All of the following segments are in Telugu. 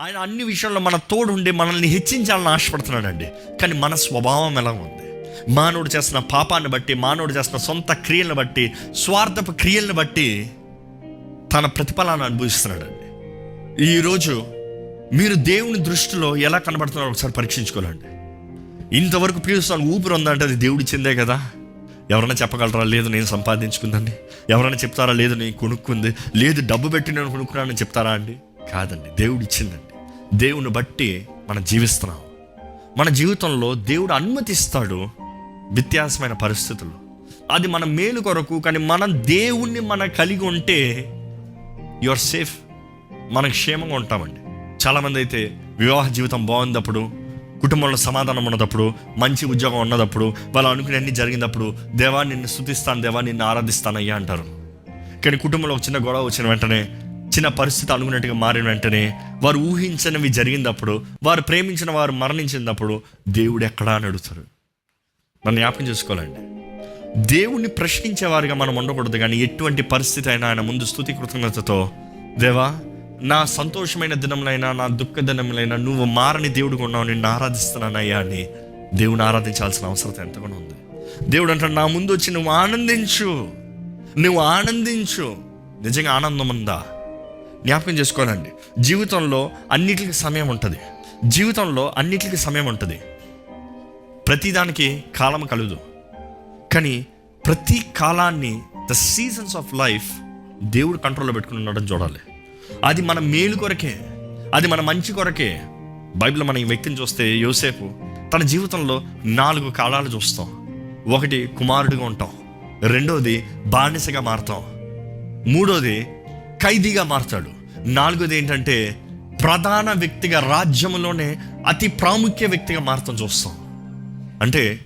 ఆయన అన్ని విషయంలో మన తోడు ఉండి మనల్ని హెచ్చించాలని ఆశపడుతున్నాడండి. కానీ మన స్వభావం ఎలా ఉంది? మానవుడు చేస్తున్న పాపాన్ని బట్టి మానవుడు చేస్తున్న సొంత క్రియలను బట్టి స్వార్థపు క్రియలను బట్టి తన ప్రతిఫలాన్ని అనుభవిస్తున్నాడండి. ఈరోజు మీరు దేవుని దృష్టిలో ఎలా కనబడుతున్నారో ఒకసారి పరీక్షించుకోవాలండి. ఇంతవరకు పీలుస్తాను ఊపిరి ఉందంటే అది దేవుడి చిందే కదా. ఎవరైనా చెప్పగలరా? లేదు నేను సంపాదించుకుందండి ఎవరైనా చెప్తారా? లేదు నేను కొనుక్కుంది. లేదు డబ్బు పెట్టి నేను కొనుక్కున్నానని చెప్తారా అండి? కాదండి దేవుడు ఇచ్చిందండి. దేవుని బట్టి మనం జీవిస్తున్నాం. మన జీవితంలో దేవుడు అనుమతిస్తాడు వ్యత్యాసమైన పరిస్థితులు. అది మన మేలు కొరకు కానీ మనం దేవుణ్ణి మనం కలిగి ఉంటే యు ఆర్ సేఫ్ మనం క్షేమంగా ఉంటామండి. చాలామంది అయితే వివాహ జీవితం బాగున్నప్పుడు కుటుంబంలో సమాధానం ఉన్నదప్పుడు మంచి ఉద్యోగం ఉన్నదప్పుడు వాళ్ళు అనుకునే అన్ని జరిగినప్పుడు దేవా నిన్ను స్థుతిస్తాను దేవా నిన్ను ఆరాధిస్తాను అయ్యా అంటారు. కానీ కుటుంబంలో ఒక చిన్న గొడవ వచ్చిన వెంటనే చిన్న పరిస్థితి అనుకున్నట్టుగా మారిన వెంటనే వారు ఊహించనివి జరిగినప్పుడు వారు ప్రేమించిన వారు మరణించినప్పుడు దేవుడు ఎక్కడా అని అడుగుతారు. నన్ను జ్ఞాపకం చేసుకోవాలండి. దేవుణ్ణి ప్రశ్నించేవారుగా మనం ఉండకూడదు కానీ ఎటువంటి పరిస్థితి అయినా ఆయన ముందు స్థుతి కృతజ్ఞతతో దేవా నా సంతోషమైన దినములైనా నా దుఃఖ దినంలైనా నువ్వు మారని దేవుడు కొన్నావు నిన్ను ఆరాధిస్తున్నానయ్యా అని దేవుని ఆరాధించాల్సిన అవసరం ఎంతగానో ఉంది. దేవుడు అంటాడు నా ముందు వచ్చి నువ్వు ఆనందించు నువ్వు ఆనందించు. నిజంగా ఆనందం ఉందా? జ్ఞాపకం చేసుకోవాలండి. జీవితంలో అన్నిటికి సమయం ఉంటుంది. జీవితంలో అన్నిటికి సమయం ఉంటుంది. ప్రతిదానికి కాలం కలదు. కానీ ప్రతి కాలాన్ని ద సీజన్స్ ఆఫ్ లైఫ్ దేవుడు కంట్రోల్లో పెట్టుకుని ఉండడం చూడాలి. అది మన మేలు కొరకే అది మన మంచి కొరకే. బైబిల్ మన ఈ వ్యక్తిని చూస్తే యోసేపు తన జీవితంలో నాలుగు కాలాలు చూస్తాం. ఒకటి కుమారుడిగా ఉంటాం. రెండోది బానిసగా మారుతాం. మూడోది ఖైదీగా మారుతాడు. నాలుగోది ఏంటంటే ప్రధాన వ్యక్తిగా రాజ్యంలోనే అతి ప్రాముఖ్య వ్యక్తిగా మారుతాం చూస్తాం. అంటే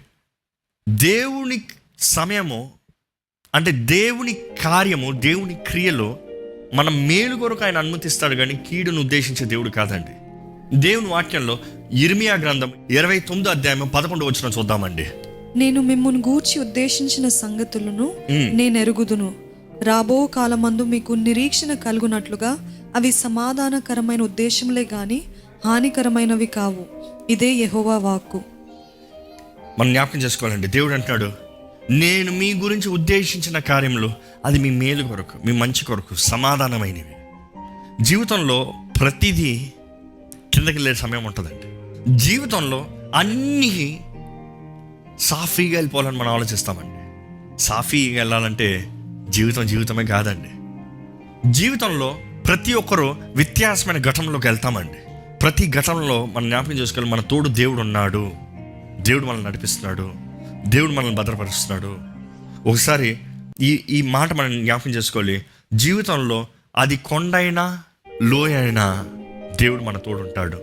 దేవుని సమయము అంటే దేవుని కార్యము దేవుని క్రియలో మన మేలు కొరకు ఆయన అనుమతిస్తాడు కానీ కీడును ఉద్దేశించే దేవుడు కాదండి. దేవుని వాక్యంలో ఇర్మియా గ్రంథం ఇరవై తొమ్మిదో అధ్యాయం పదకొండు వచ్చిన చూద్దామండి. నేను మిమ్మును గూర్చి ఉద్దేశించిన సంగతులను. నేను ఎరుగుదును రాబో కాలమందు మీకు నిరీక్షణ కలుగునట్లుగా అవి సమాధానకరమైన ఉద్దేశంలే కానీ హానికరమైనవి కావు. ఇదే యహోవా వాక్కు. మనం జ్ఞాపకం చేసుకోవాలండి. దేవుడు అంటాడు నేను మీ గురించి ఉద్దేశించిన కార్యములు అది మీ మేలు కొరకు మీ మంచి కొరకు సమాధానమైనవి. జీవితంలో ప్రతిదీ కిందకి వెళ్ళే సమయం ఉంటుందండి. జీవితంలో అన్నీ సాఫీగా వెళ్ళిపోవాలని మనం ఆలోచిస్తామండి. సాఫీగా వెళ్ళాలంటే జీవితం జీవితమే కాదండి. జీవితంలో ప్రతి ఒక్కరూ వ్యత్యాసమైన ఘటనలోకి వెళ్తామండి. ప్రతి ఘటనలో మనం జ్ఞాపకం చేసుకోవాలి మన తోడు దేవుడు ఉన్నాడు. దేవుడు మనల్ని నడిపిస్తున్నాడు. దేవుడు మనల్ని భద్రపరుస్తున్నాడు. ఒకసారి ఈ ఈ మాట మనం జ్ఞాపకం చేసుకోవాలి. జీవితంలో అది కొండైనా లోయ అయినా దేవుడు మన తోడు ఉంటాడు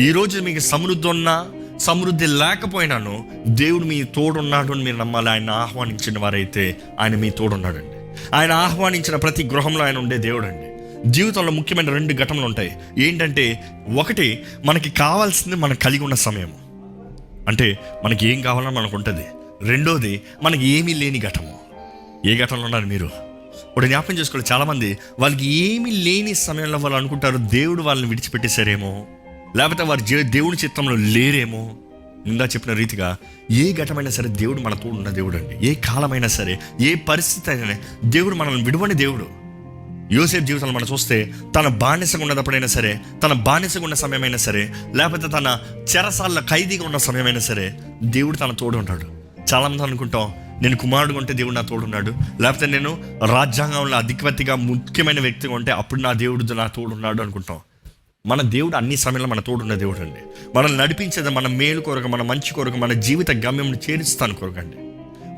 ఈరోజు మీకు సమృద్ధి ఉన్నా సమృద్ధి లేకపోయినాను దేవుడు మీ తోడున్నాడు అని మీరు నమ్మాలి. ఆయన ఆహ్వానించిన వారైతే ఆయన మీ తోడున్నాడండి. ఆయన ఆహ్వానించిన ప్రతి గృహంలో ఆయన ఉండే దేవుడు అండి జీవితంలో ముఖ్యమైన రెండు ఘటనలు ఉంటాయి. ఏంటంటే ఒకటి మనకి కావాల్సింది మనం కలిగి ఉన్న సమయం. అంటే మనకి ఏం కావాలో మనకు ఉంటుంది. రెండోది మనకి ఏమీ లేని ఘటము. ఏ ఘటనలో ఉన్నారు మీరు? ఇప్పుడు జ్ఞాపకం చేసుకోవాలి. చాలామంది వాళ్ళకి ఏమీ లేని సమయంలో వాళ్ళు అనుకుంటారు దేవుడు వాళ్ళని విడిచిపెట్టేశారేమో. లేకపోతే వారి దేవుడి చిత్రంలో లేరేమో ఇందా చెప్పిన రీతిగా ఏ ఘటమైనా సరే దేవుడు మన తోడు ఉన్న దేవుడు అండి ఏ కాలమైనా సరే ఏ పరిస్థితి అయినా దేవుడు మనల్ని విడవని దేవుడు. యోసేఫ్ జీవితంలో మనం చూస్తే తన బానిసగా ఉన్నదప్పుడైనా సరే తన బానిసగా ఉన్న సమయమైనా సరే లేకపోతే తన చెరసాల ఖైదీగా ఉన్న సమయమైనా సరే దేవుడు తన తోడు ఉంటాడు చాలామంది అనుకుంటాం నేను కుమారుడు ఉంటే దేవుడు నా తోడున్నాడు లేకపోతే నేను రాజ్యాంగంలో అధిపతిగా ముఖ్యమైన వ్యక్తిగా ఉంటే అప్పుడు నా దేవుడు నా తోడున్నాడు అనుకుంటాం. మన దేవుడు అన్ని సమయంలో మన తోడున్న దేవుడు అండి. మనల్ని నడిపించేది మన మేలు కొరకు మన మంచి కొరకు మన జీవిత గమ్యం చేరుస్తాను కొరకు అండి.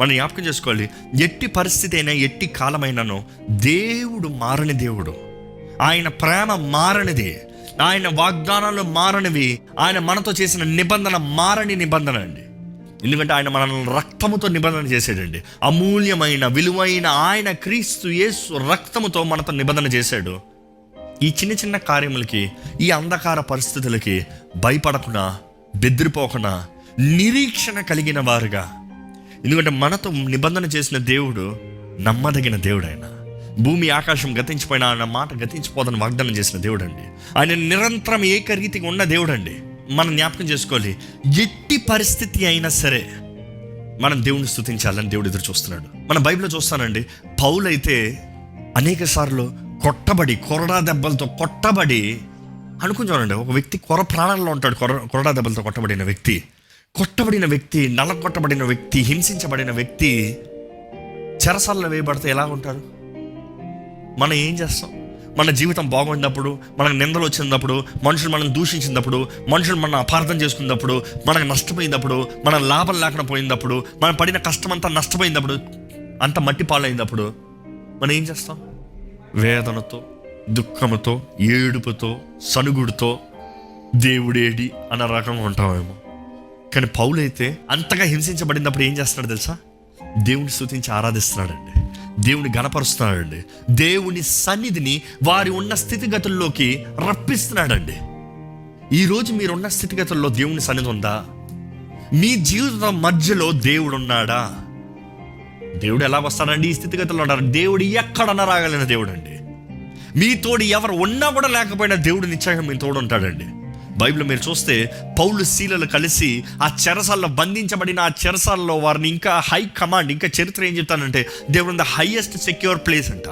మనం జ్ఞాపకం చేసుకోవాలి ఎట్టి పరిస్థితి అయినా ఎట్టి కాలమైనానో దేవుడు మారని దేవుడు. ఆయన ప్రేమ మారనిది. ఆయన వాగ్దానాలు మారనివి. ఆయన మనతో చేసిన నిబంధన మారని నిబంధన అండి. ఎందుకంటే ఆయన మనల్ని రక్తముతో నిబంధన చేశాడండి. అమూల్యమైన విలువైన ఆయన క్రీస్తు యేసు రక్తముతో మనతో నిబంధన చేశాడు. ఈ చిన్న చిన్న కార్యములకి ఈ అంధకార పరిస్థితులకి భయపడకుండా బెదిరిపోకుండా నిరీక్షణ కలిగిన వారుగా. ఎందుకంటే మనతో నిబంధన చేసిన దేవుడు నమ్మదగిన దేవుడు ఆయన భూమి ఆకాశం గతించిపోయినా ఆయన మాట గతించిపోదని వాగ్దానం చేసిన దేవుడు అండి ఆయన నిరంతరం ఏకరీతిగా ఉన్న దేవుడు అండి మనం జ్ఞాపకం చేసుకోవాలి ఎట్టి పరిస్థితి అయినా సరే మనం దేవుని స్థుతించాలని దేవుడు ఎదురు చూస్తున్నాడు. మన బైబిల్లో చూస్తానండి పౌలైతే అనేక సార్లు కొట్టబడి కొరడా దెబ్బలతో కొట్టబడి అనుకుని చూడండి ఒక వ్యక్తి కొర ప్రాణాల్లో ఉంటాడు కొర కొరడా దెబ్బలతో కొట్టబడిన వ్యక్తి. కొట్టబడిన వ్యక్తి నల్ల కొట్టబడిన వ్యక్తి హింసించబడిన వ్యక్తి చెరసల్లో వేయబడితే ఎలా ఉంటారు? మనం ఏం చేస్తాం? మన జీవితం బాగున్నప్పుడు మనకు నిందలు వచ్చినప్పుడు మనుషులు మనం దూషించినప్పుడు మనుషులు మనం అపార్థం చేసుకున్నప్పుడు మనకు నష్టపోయినప్పుడు మన లాభం లేకుండా పోయినప్పుడు మనం పడిన కష్టం అంతా నష్టపోయినప్పుడు అంత మట్టి పాలైనప్పుడు మనం ఏం చేస్తాం? వేదనతో దుఃఖముతో ఏడుపుతో సనుగుడితో దేవుడేడి అన్న రకంగా ఉంటామేమో. కానీ పౌలైతే అంతగా హింసించబడినప్పుడు ఏం చేస్తున్నాడు తెలుసా? దేవుని స్థుతించి ఆరాధిస్తున్నాడండి. దేవుని గణపరుస్తున్నాడండి దేవుని సన్నిధిని వారి ఉన్న స్థితిగతుల్లోకి రప్పిస్తున్నాడండి. ఈరోజు మీరున్న స్థితిగతుల్లో దేవుని సన్నిధి ఉందా? మీ జీవితం మధ్యలో దేవుడు ఉన్నాడా దేవుడు ఎలా వస్తాడండి? ఈ స్థితిగతుల్లో ఉన్నారు. దేవుడు ఎక్కడన్నా రాగలిగిన దేవుడు అండి మీ తోడు ఎవరు ఉన్నా కూడా లేకపోయినా దేవుడు నిశ్చయంగా మీ తోడు ఉంటాడండి. బైబిల్ మీరు చూస్తే పౌలు శీలలు కలిసి ఆ చెరసాల్లో బంధించబడిన ఆ చెరసాల్లో వారిని ఇంకా హై కమాండ్ ఇంకా చరిత్ర ఏం చెప్తానంటే దేవుడు ద హైయెస్ట్ సెక్యూర్ ప్లేస్ అంట.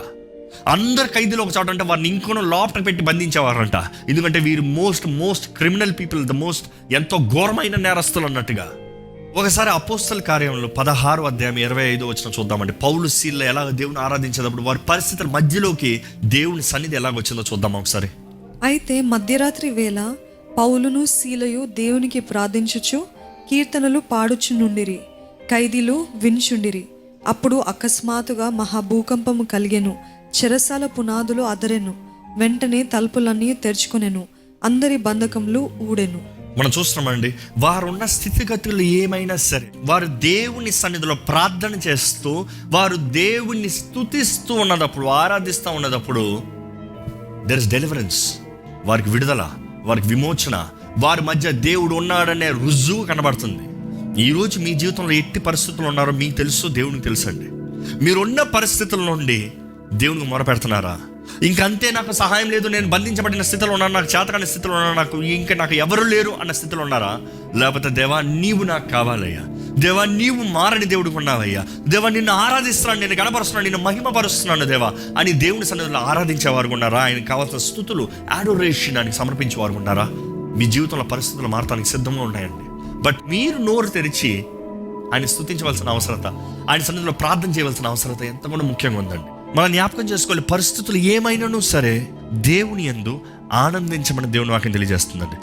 అందరు ఖైదీలు ఒక చోట అంటే వారిని ఇంకొన లోపల పెట్టి బంధించేవారంట. ఎందుకంటే వీరు most most criminal people the most ఎంతో ఘోరమైన నేరస్తులు అన్నట్టుగా. ఒకసారి అపోస్తల కార్యంలో పదహారు అధ్యాయం ఇరవై ఐదు వచ్చిన చూద్దామండి. పౌలు శీల్లో ఎలా దేవుని ఆరాధించేటప్పుడు వారి పరిస్థితుల మధ్యలోకి దేవుని సన్నిధి ఎలాగ వచ్చిందో చూద్దాం ఒకసారి? అయితే మధ్యరాత్రి వేళ పౌలును శీలయు దేవునికి ప్రార్థించుచు కీర్తనలు పాడుచునుండిరి ఖైదీలు వినుచుండిరి. అప్పుడు అకస్మాత్తుగా మహాభూకంపము కలిగెను చెరసాల పునాదులు అదరెను వెంటనే తలుపులన్నీ తెరుచుకొనెను అందరి బంధకములు ఊడెను. మనం చూస్తున్నామండి వారు ఉన్న స్థితిగతులు ఏమైనా సరే వారు దేవుని సన్నిధిలో ప్రార్థన చేస్తూ వారు దేవుణ్ణి స్తుతిస్తూ ఉన్నదప్పుడు ఆరాధిస్తూ ఉన్నదప్పుడు దెర్ ఇస్ డెలివరెన్స్ వారికి విడుదల వారికి విమోచన వారి మధ్య దేవుడు ఉన్నాడనే రుజువు కనబడుతుంది. ఈరోజు మీ జీవితంలో ఎట్టి పరిస్థితులు ఉన్నారో మీకు తెలుసు దేవునికి తెలుసు అండి మీరున్న పరిస్థితుల నుండి దేవునికి మొరపెడుతున్నారా? ఇంకంతే నాకు సహాయం లేదు నేను బంధించబడిన స్థితిలో ఉన్నాను నాకు చేతకాని స్థితిలో ఉన్నాను నాకు ఇంకా నాకు ఎవరు లేరు అన్న స్థితిలో ఉన్నారా? లేకపోతే దేవా నీవు నాకు కావాలయ్యా. దేవా నీవు మారని దేవుడు ఉన్నావయ్యా. దేవా నిన్ను ఆరాధిస్తున్నాను నేను గణపరుస్తున్నాను నిన్ను మహిమపరుస్తున్నాను దేవా. అని దేవుని సన్నిధిలో ఆరాధించేవారు ఉన్నారా? ఆయనకు కావాల్సిన స్థుతులు యాడోరేషన్ అని సమర్పించేవారు ఉన్నారా? మీ జీవితంలో పరిస్థితులు మారటానికి సిద్ధంగా ఉన్నాయండి. బట్ మీరు నోరు తెరిచి ఆయన స్థుతించవలసిన అవసరత ఆయన సన్నిధిలో ప్రార్థన చేయవలసిన అవసరత ఎంత కూడా ముఖ్యంగా ఉందండి. మనం జ్ఞాపకం చేసుకోవాలి పరిస్థితులు ఏమైనాను సరే దేవుని యందు ఆనందించమని దేవుని వాక్యం తెలియజేస్తుందండి.